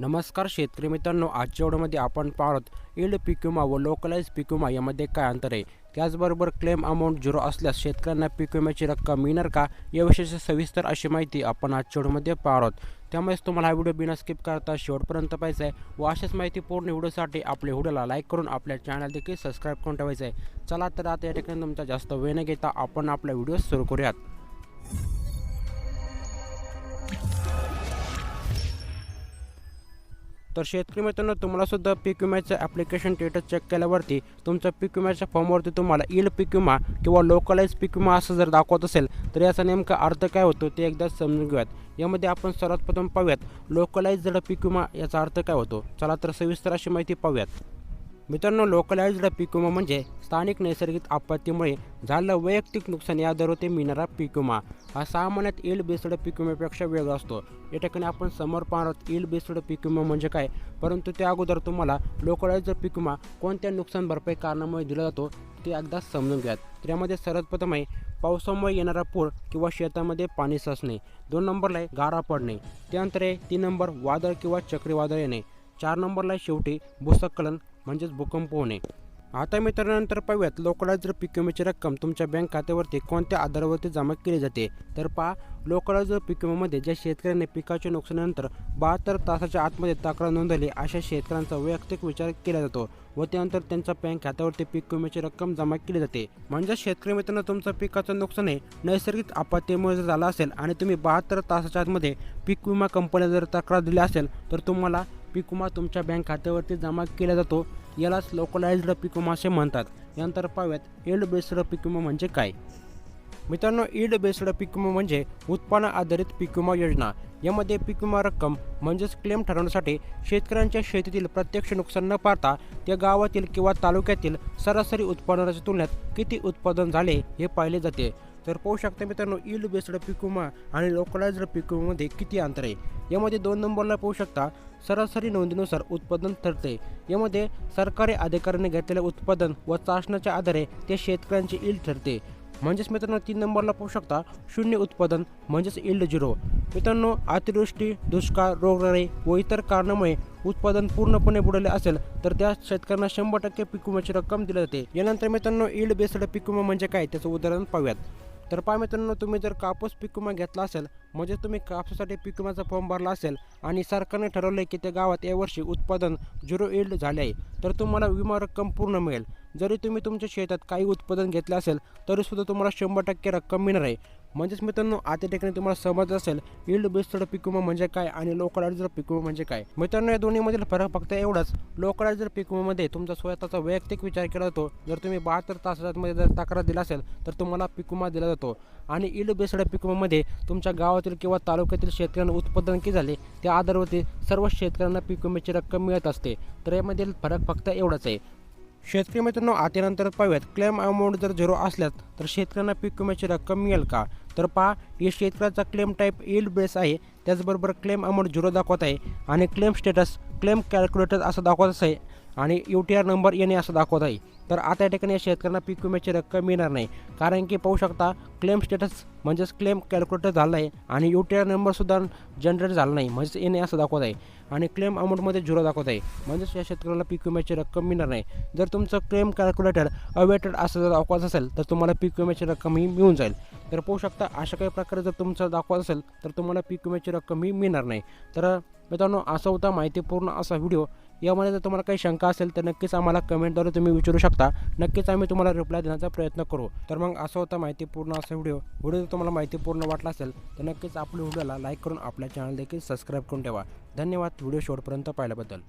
नमस्कार शेतकरी मित्रांनो आजच्या व्हिडिओमध्ये आपण पाहत इल्ड पिक्युमा व लोकलाइज पिक्युमा यामध्ये काय अंतर आहे? त्याचबरोबर क्लेम अमाऊंट झिरो असल्यास शेतकऱ्यांना पीक विम्याची रक्कम मिळणार का? याविषयीची सविस्तर अशी माहिती आपण आजच्या व्हिडिओमध्ये पाहत आहोत. त्यामुळेच तुम्हाला हा व्हिडिओ बिना स्किप करता शेवटपर्यंत पाहिजे आहे व अशाच माहिती पूर्ण व्हिडिओसाठी आपल्या व्हिडिओला लाईक करून आपल्या चॅनल देखील सबस्क्राईब करून ठेवायचं आहे. चला तर आता या ठिकाणी तुमचा जास्त वेळ न घेता आपण आपला व्हिडिओ सुरू करूयात. तर शेतकरी मित्रांनो तुम्हाला सुद्धा पीक विम्याचं ॲप्लिकेशन स्टेटस चेक केल्यावरती तुमच्या पीक विम्याच्या फॉर्मवरती तुम्हाला ईल पीक विमा किंवा लोकलाइज पीक विमा असं जर दाखवत असेल तर याचा नेमका अर्थ काय होतो ते एकदा समजून घेऊयात. यामध्ये आपण सर्वात प्रथम पाहूयात. लोकलाइज्ड पीक विमा याचा अर्थ काय होतो? चला तर सविस्तर अशी माहिती पाहूयात. मित्रांनो लोकलाइज्ड पीक विमा म्हणजे स्थानिक नैसर्गिक आपत्तीमुळे झालेलं वैयक्तिक नुकसान या दरोते मिळणारा पीक विमा. हा सामान्यात इल बेस्ड पीक विम्यापेक्षा वेगळा असतो. या ठिकाणी आपण समोर पाहणार इल्ड बेस्ड पीक विमा म्हणजे काय? परंतु त्या अगोदर तुम्हाला लोकलाइज्ड पीक विमा कोणत्या नुकसान भरपाई कारणामुळे दिला जातो ते एकदा समजून घ्यात तर यामध्ये सर्वात प्रथम आहे पावसामुळे येणारा पूर किंवा शेतामध्ये पाणी साचणे. दोन नंबरला आहे गारा पडणे. त्यानंतर आहे तीन नंबर वादळ किंवा चक्रीवादळ येणे. चार नंबरला शेवटी भूसकलन म्हणजेच भूकंप होणे. आता मित्रांनंतर पाहूयात. लोकलाइज जर पीक विम्याची रक्कम तुमच्या बँक खात्यावरती कोणत्या आधारावरती जमा केली जाते? तर पहा लोकलाइज पीक विम्यामध्ये ज्या शेतकऱ्यांनी पिकाच्या नुकसानानंतर बहात्तर तासाच्या आतमध्ये तक्रार नोंदवली अशा शेतकऱ्यांचा वैयक्तिक विचार केला जातो व त्यानंतर त्यांच्या बँक खात्यावरती पीक विम्याची रक्कम जमा केली जाते. म्हणजे शेतकरी मित्रांनो तुमचं पिकाचं नुकसान हे नैसर्गिक आपत्तीमुळे जर झालं असेल आणि तुम्ही बहात्तर तासाच्या आतमध्ये पीक विमा कंपनीला जर तक्रार दिली असेल तर तुम्हाला पीक विमा तुमच्या बँक खात्यावरती जमा केला जातो यालाच लोकलाइज्ड पीक विमा असे म्हणतात. यानंतर पाहूयात इल्ड बेस्ड पीक विमा म्हणजे काय? मित्रांनो इल्ड बेस्ड पीक विमा म्हणजे उत्पन्न आधारित पीक विमा योजना. यामध्ये पीक विमा रक्कम म्हणजेच क्लेम ठरवण्यासाठी शेतकऱ्यांच्या शेतीतील प्रत्यक्ष नुकसान न पाहता त्या गावातील किंवा तालुक्यातील सरासरी उत्पादनाच्या तुलनेत किती उत्पादन झाले हे पाहिले जाते. तर पाहू शकता मित्रांनो इल्ड बेस्ड पिकुमा आणि लोकलाइज्ड पिकुमामध्ये किती अंतर आहे? यामध्ये दोन नंबरला पाहू शकता सरासरी नोंदीनुसार उत्पादन ठरते. यामध्ये सरकारी अधिकाऱ्यांनी घेतलेले उत्पादन व चाचण्याच्या आधारे ते शेतकऱ्यांचे इल्ड ठरते. म्हणजेच मित्रांनो तीन नंबरला पाहू शकता शून्य उत्पादन म्हणजेच इल्ड झिरो. मित्रांनो अतिवृष्टी दुष्काळ रोगराई व इतर कारणामुळे उत्पादन पूर्णपणे बुडाले असेल तर त्या शेतकऱ्यांना शंभर टक्के पिकुमाची रक्कम दिली जाते. यानंतर मित्रांनो इल्ड बेस्ड पिकुमा म्हणजे काय? त्याचं उदाहरण पाहूयात. तर पहा मित्रांनो तुम्ही जर कापूस पीक विमा घेतला असेल म्हणजे तुम्ही कापसासाठी पीक विम्याचा फॉर्म भरला असेल आणि सरकारने ठरवले की त्या गावात यावर्षी उत्पादन झिरो इल्ड झाले आहे. तर तुम्हाला विमा रक्कम पूर्ण मिळेल. जरी तुम्ही तुमच्या शेतात काही उत्पादन घेतलं असेल तरीसुद्धा तुम्हाला शंभर टक्के रक्कम मिळणार आहे. म्हणजेच मित्रांनो आता ठिकाणी तुम्हाला समज असेल इल्ड बेस्ड पीक विमा म्हणजे काय आणि लोकलाइजर पीक विमा म्हणजे काय. मित्रांनो या दोन्हीमधील फरक फक्त एवढाच. लोकलाइजर पीक विमामध्ये तुमचा स्वतःचा वैयक्तिक विचार केला जातो. जर तुम्ही बहात्तर तासामध्ये जर तक्रार दिला असेल तर तुम्हाला पीक विमा दिला जातो. आणि इल्ड बेस्ड पीक विमामध्ये तुमच्या गावातील किंवा तालुक्यातील शेतकऱ्यांना उत्पादन किती झाले त्या आधारावरती सर्व शेतकऱ्यांना पीक विम्याची रक्कम मिळत असते. तर यामधील फरक फक्त एवढाच आहे. शेतकरी मित्रांनो आतेनंतर पाहूयात. क्लेम अमाऊंट जर झिरो असल्यास तर शेतकऱ्यांना पीक विम्याची रक्कम मिळेल का? तर पहा हे शेतकऱ्याचा क्लेम टाईप इल्ड बेस आहे. त्याचबरोबर क्लेम अमाऊंट झिरो दाखवत आहे. आणि क्लेम स्टेटस क्लेम कॅल्क्युलेटर असं दाखवत आहे. आणि यू टी आर नंबर येणे असं दाखवत आहे. तर आता या ठिकाणी या शेतकऱ्यांना पीक विम्याची रक्कम मिळणार नाही. कारण की पाहू शकता क्लेम स्टेटस म्हणजेच क्लेम कॅल्क्युलेटर झालं आहे आणि यू टी आर नंबरसुद्धा जनरेट झाला नाही. म्हणजेच येणे असं दाखवत आहे. आणि क्लेम अमाऊंटमध्ये झिरो दाखवत आहे. म्हणजेच या शेतकऱ्याला पीक विम्याची रक्कम मिळणार नाही. जर तुमचं क्लेम कॅल्क्युलेटर अवेटेड असं जर दाखवत असेल तर तुम्हाला पीक विम्याची रक्कम ही मिळून जाईल. तर पाहू शकता अशा काही प्रकारे जर तुमचं दाखवत असेल तर तुम्हाला पीक विम्याची रक्कम ही मिळणार नाही. तर मित्रांनो असा होता माहितीपूर्ण असा व्हिडिओ यामध्ये जर तुम्हाला काही शंका असेल तर नक्कीच आम्हाला कमेंटद्वारे तुम्ही विचारू शकता. नक्कीच आम्ही तुम्हाला रिप्लाय देण्याचा प्रयत्न करू. तर मग असं होता माहितीपूर्ण असा व्हिडिओ. व्हिडिओ जर तुम्हाला माहितीपूर्ण वाटला असेल तर नक्कीच आपल्या व्हिडिओला लाईक करून आपल्या चॅनल देखील सबस्क्राईब करून ठेवा. धन्यवाद. व्हिडिओ शेवटपर्यंत पाहिल्याबद्दल.